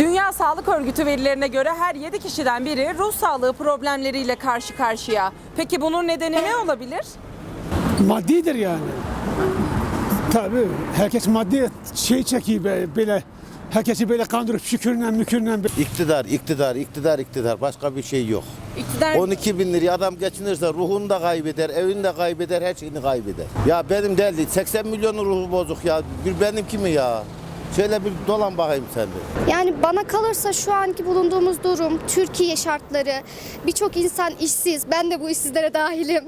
Dünya Sağlık Örgütü verilerine göre her 7 kişiden biri ruh sağlığı problemleriyle karşı karşıya. Peki bunun nedeni ne olabilir? Maddidir yani. Tabii herkes maddi şey çekiyor be- böyle herkesi böyle kandırıp şükürle mükürle İktidar, iktidar, iktidar, iktidar. Başka bir şey yok. İktidar 12 bin liraya adam geçinirse ruhunu da kaybeder, evini de kaybeder, her şeyini kaybeder. Ya benim değil, 80 milyonun ruhu bozuk ya. Bir benimki mi ya? Şöyle bir dolan bakayım sen de. Yani bana kalırsa şu anki bulunduğumuz durum, Türkiye şartları, birçok insan işsiz, ben de bu işsizlere dahilim.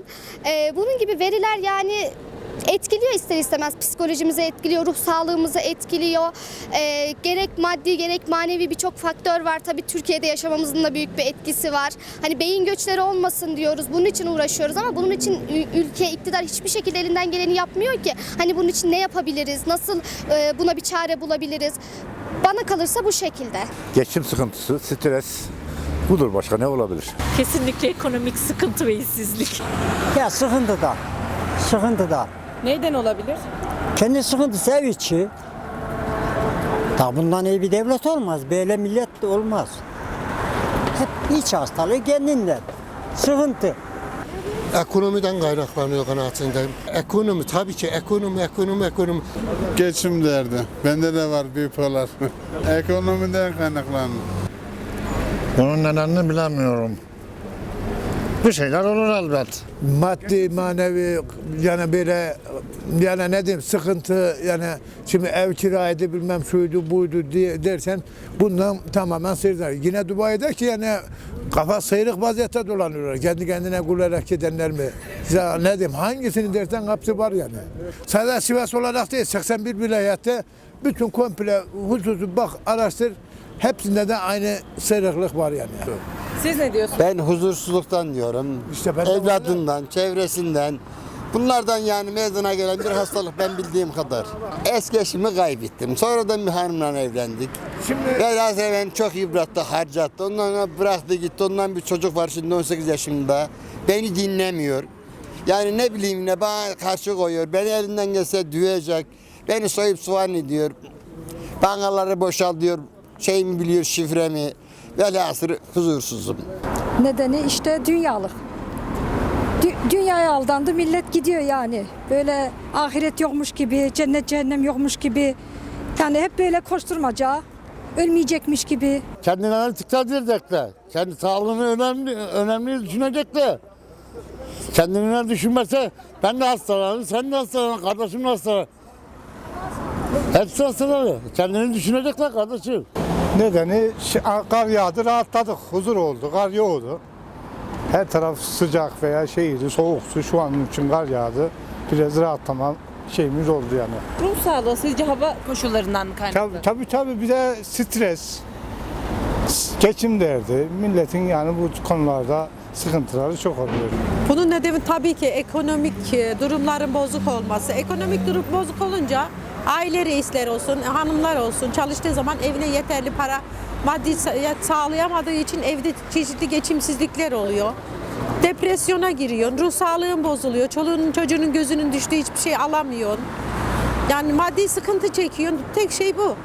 Ee, bunun gibi veriler yani etkiliyor ister istemez psikolojimizi etkiliyor, ruh sağlığımızı etkiliyor. Ee, gerek maddi gerek manevi birçok faktör var. Tabii Türkiye'de yaşamamızın da büyük bir etkisi var. Hani beyin göçleri olmasın diyoruz. Bunun için uğraşıyoruz ama bunun için ülke, iktidar hiçbir şekilde elinden geleni yapmıyor ki. Hani bunun için ne yapabiliriz? Nasıl e, buna bir çare bulabiliriz? Bana kalırsa bu şekilde. Geçim sıkıntısı, stres budur başka ne olabilir? Kesinlikle ekonomik sıkıntı ve işsizlik. Ya sıkıntı da. Sıkıntı da. Neyden olabilir? Kendi sıkıntısı ev içi. Da bundan iyi bir devlet olmaz. Böyle millet de olmaz. Hep iç hastalığı kendinden. Sıkıntı. Ekonomiden kaynaklanıyor kanaatindeyim. Ekonomi tabii ki ekonomi, ekonomi, ekonomi. Geçim derdi. Bende de var bipolar. Ekonomiden kaynaklanıyor. Bunun nedenini bilemiyorum. Bir şeyler olur elbet. maddi manevi yani böyle yani ne diyeyim sıkıntı yani şimdi ev kiraydı bilmem şuydu buydu diye dersen bundan tamamen sıyrılır. Yine Dubai'de ki yani kafa sıyrık vaziyette dolanıyorlar. Kendi kendine gülerek gidenler mi? Ya ne diyeyim hangisini dersen hepsi var yani. Sadece Sivas olarak değil 81 vilayette bütün komple hususu bak araştır hepsinde de aynı sıyrıklık var yani. Siz ne diyorsunuz? Ben huzursuzluktan diyorum. İşte ben de Evladından, çevresinden. Bunlardan yani meydana gelen bir hastalık ben bildiğim kadar. Eski eşimi kaybettim. Sonradan bir hanımla evlendik. Şimdi Velhasıl beni çok yıprattı, harcattı. Ondan sonra bıraktı gitti. Ondan bir çocuk var şimdi 18 yaşında. Beni dinlemiyor. Yani ne bileyim ne bana karşı koyuyor. Beni elinden gelse düğecek. Beni soyup soğan ediyor. Bankaları boşaltıyor. Şeyimi biliyor şifremi. Velhasıl huzursuzum. Nedeni işte dünyalık. Dü- dünyaya aldandı millet gidiyor yani. Böyle ahiret yokmuş gibi, cennet cehennem yokmuş gibi. Yani hep böyle koşturmaca, ölmeyecekmiş gibi. Kendilerine dikkat edecekler. Kendi sağlığını önemli, önemli düşünecekler. Kendine düşünmezse ben de hastalanırım, sen de hastalanırsın, kardeşim de hastalanır. Hepsi hastalanır. Kendini düşünecekler kardeşim. Nedeni kar yağdı rahatladık. Huzur oldu. Kar yağdı. Her taraf sıcak veya şeydi, soğuktu. Şu an için kar yağdı. Biraz rahatlama şeyimiz oldu yani. Ruh sağlığı sizce hava koşullarından mı kaynaklı? Tabii tabii, tabii bir de stres, geçim derdi. Milletin yani bu konularda sıkıntıları çok oluyor. Bunun nedeni tabii ki ekonomik e, durumların bozuk olması. Ekonomik durum bozuk olunca aile reisleri olsun, hanımlar olsun çalıştığı zaman evine yeterli para maddi sa- sağlayamadığı için evde çeşitli geçimsizlikler oluyor. Depresyona giriyor, ruh sağlığın bozuluyor, çoluğunun çocuğunun gözünün düştüğü hiçbir şey alamıyor. Yani maddi sıkıntı çekiyor. Tek şey bu.